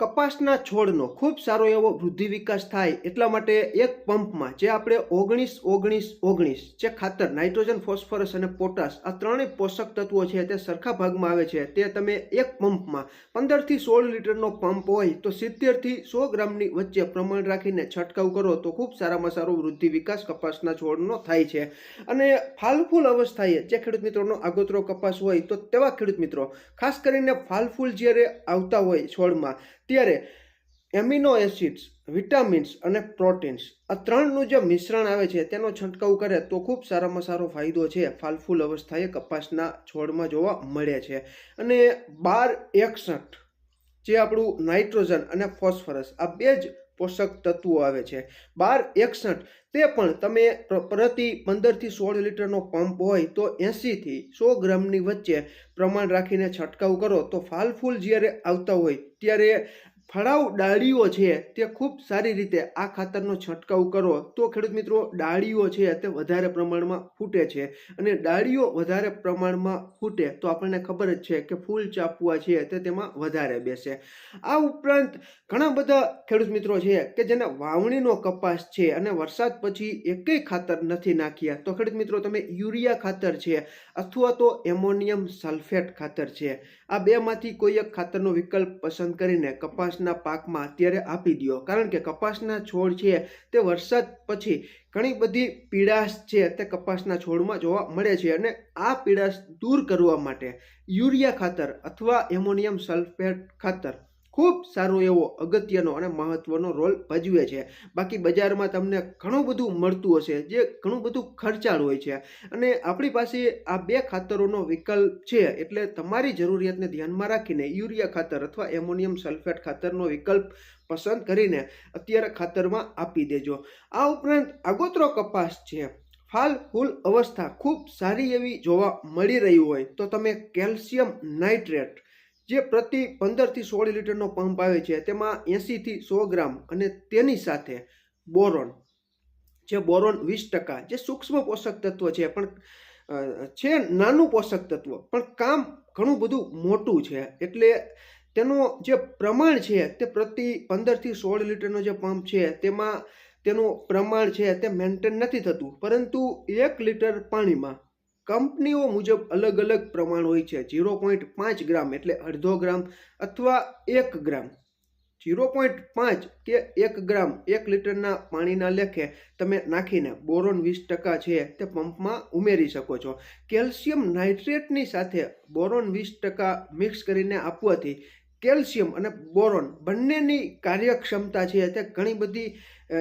કપાસના છોડનો ખૂબ સારો એવો વૃદ્ધિ વિકાસ થાય એટલા માટે એક પંપમાં જે આપણે ઓગણીસ ઓગણીસ ઓગણીસ જે ખાતર નાઇટ્રોજન, ફોસ્ફરસ અને પોટાશ આ ત્રણેય પોષક તત્વો છે તે સરખા ભાગમાં આવે છે. તે તમે એક પંપમાં પંદરથી સોળ લીટરનો પંપ હોય તો સિત્તેરથી સો ગ્રામની વચ્ચે પ્રમાણ રાખીને છંટકાવ કરો તો ખૂબ સારામાં સારો વૃદ્ધિ વિકાસ કપાસના છોડનો થાય છે. અને ફાલફૂલ અવસ્થાએ જે ખેડૂત મિત્રોનો આગોતરો કપાસ હોય તો તેવા ખેડૂત મિત્રો, ખાસ કરીને ફાલફૂલ જ્યારે આવતા હોય છોડમાં ત્યારે એમિનો એસિડ્સ, વિટામિન્સ અને પ્રોટીન્સ આ ત્રણનું જે મિશ્રણ આવે છે, તેનો છંટકાવ કરે તો ખૂબ સારામાં સારો ફાયદો છે. ફાલફૂલ અવસ્થાએ કપાસના છોડમાં જોવા મળે છે. અને બાર એકસઠ જે આપણું નાઇટ્રોજન અને ફોસ્ફરસ આ બે જ પોષક તત્વો આવે છે. બાર એકસઠ, તે પણ તમે પ્ર- પ્રતિ પંદરથી સોળ લીટરનો પંપ હોય તો એંસીથી સો ગ્રામની વચ્ચે પ્રમાણ રાખીને છંટકાવ કરો. તો ફાલ ફૂલ જ્યારે આવતા હોય ત્યારે ફળાવ ડાળીઓ છે તે ખૂબ સારી રીતે આ ખાતરનો છંટકાવ કરો. તો ખેડૂત મિત્રો, ડાળીઓ છે તે વધારે પ્રમાણમાં ફૂટે છે અને ડાળીઓ વધારે પ્રમાણમાં ફૂટે તો આપણને ખબર જ છે કે ફૂલ ચાપવા છે તે તેમાં વધારે બેસે. આ ઉપરાંત ઘણા બધા ખેડૂત મિત્રો છે કે જેને વાવણીનો કપાસ છે અને વરસાદ પછી એકેય ખાતર નથી નાખ્યા. તો ખેડૂત મિત્રો, તમે યુરિયા ખાતર છે અથવા તો એમોનિયમ સલ્ફેટ ખાતર છે, આ બેમાંથી કોઈ એક ખાતરનો વિકલ્પ પસંદ કરીને કપાસના પાકમાં અત્યારે આપી દો કારણ કે કપાસના છોડ છે તે વરસાદ પછી ઘણી બધી પીડાશ છે તે કપાસના છોડમાં જોવા મળે છે અને આ પીડાશ દૂર કરવા માટે યુરિયા ખાતર અથવા એમોનિયમ સલ્ફેટ ખાતર ખૂબ સારો એવો અગત્યનો અને મહત્વનો રોલ ભજવે છે. બાકી બજારમાં તમને ઘણું બધું મળતું હશે, જે ઘણું બધું ખર્ચાળ હોય છે. અને આપણી પાસે આ બે ખાતરોનો વિકલ્પ છે, એટલે તમારી જરૂરિયાતને ધ્યાનમાં રાખીને યુરિયા ખાતર અથવા એમોનિયમ સલ્ફેટ ખાતરનો વિકલ્પ પસંદ કરીને અત્યારે ખાતરમાં આપી દેજો. આ ઉપરાંત આગોતરો કપાસ છે. ફાલ ફૂલ અવસ્થા ખૂબ સારી એવી જોવા મળી રહી હોય તો તમે કેલ્શિયમ નાઇટ્રેટ જે પ્રતિ પંદરથી સોળ લીટરનો પંપ આવે છે, તેમાં એંસીથી સો ગ્રામ અને તેની સાથે બોરોન, જે બોરોન વીસ ટકા, જે સૂક્ષ્મ પોષક તત્વ છે, પણ છે નાનું પોષક તત્વ, પણ કામ ઘણું બધું મોટું છે, એટલે તેનું જે પ્રમાણ છે, તે પ્રતિ પંદરથી સોળ લીટરનો જે પંપ છે, તેમાં તેનું પ્રમાણ છે, તે મેન્ટેન નથી થતું, પરંતુ એક લીટર પાણીમાં કંપનીઓ મુજબ અલગ અલગ પ્રમાણ હોય છે. ઝીરો પોઈન્ટ પાંચ ગ્રામ એટલે અડધો ગ્રામ અથવા એક ગ્રામ. ઝીરો પોઈન્ટ પાંચ કે એક ગ્રામ એક લીટરના પાણીના લેખે તમે નાખીને બોરોન વીસ ટકા છે તે પંપમાં ઉમેરી શકો છો. કેલ્શિયમ નાઇટ્રેટની સાથે બોરોન વીસ ટકા મિક્સ કરીને આપવાથી કેલ્શિયમ અને બોરોન બંનેની કાર્યક્ષમતા છે તે ઘણી બધી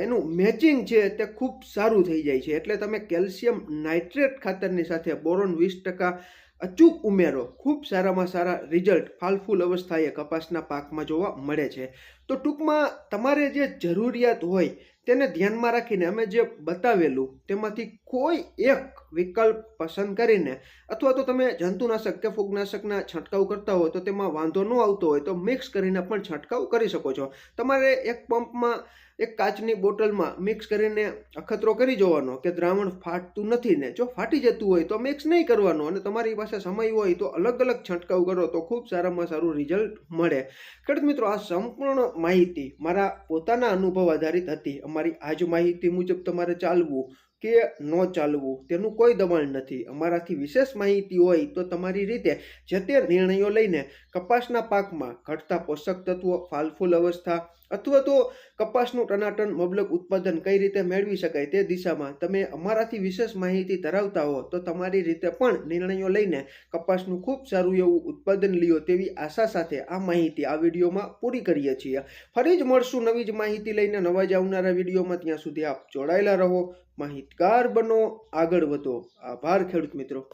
એનું મેચિંગ છે તે ખૂબ સારું થઈ જાય છે. એટલે તમે કેલ્શિયમ નાઇટ્રેટ ખાતરની સાથે બોરોન વીસ ટકા અચૂક ઉમેરો, ખૂબ સારામાં સારા રિઝલ્ટ ફાલફૂલ અવસ્થાએ કપાસના પાકમાં જોવા મળે છે. તો ટૂંકમાં તમારે જે જરૂરિયાત હોય તેને ધ્યાનમાં રાખીને અમે જે બતાવેલું તેમાંથી કોઈ એક વિકલ્પ પસંદ કરીને અથવા તો તમે જંતુનાશક કે ફૂગનાશકના છંટકાવ કરતા હોય તો તેમાં વાંધો ન આવતો હોય તો મિક્સ કરીને પણ છંટકાવ કરી શકો છો. તમારે એક પંપમાં, એક કાચની બોટલમાં મિક્સ કરીને અખતરો કરી જોવાનો કે દ્રાવણ ફાટતું નથી ને જો ફાટી જતું હોય તો મિક્સ નહીં કરવાનું અને તમારી પાસે સમય હોય તો અલગ અલગ છંટકાવ કરો તો ખૂબ સારામાં સારું રિઝલ્ટ મળે. ખેડૂત મિત્રો, આ સંપૂર્ણ માહિતી મારા પોતાના અનુભવ આધારિત હતી. અમારી આજ માહિતી મુજબ તમારે ચાલવું કે ન ચાલવું, તેનું કોઈ દબાણ નથી. અમારાથી વિશેષ માહિતી હોય તો તમારી રીતે જે તે નિર્ણયો લઈને કપાસના પાકમાં ઘટતા પોષક તત્વો, ફાલફૂલ અવસ્થા અથવા તો કપાસનું ટનાટન મબલક ઉત્પાદન કઈ રીતે મેળવી શકાય તે દિશામાં તમે અમારાથી વિશેષ માહિતી ધરાવતા હો તો તમારી રીતે પણ નિર્ણયો લઈને કપાસનું ખૂબ સારું એવું ઉત્પાદન લ્યો તેવી આશા સાથે આ માહિતી આ વિડીયોમાં પૂરી કરીએ છીએ. ફરી જ મળશું નવી જ માહિતી લઈને નવા જ આવનારા વિડીયોમાં. ત્યાં સુધી આપ જોડાયેલા રહો. માહિતગાર બનો. આગળ વધો. આભાર ખેડૂત મિત્રો.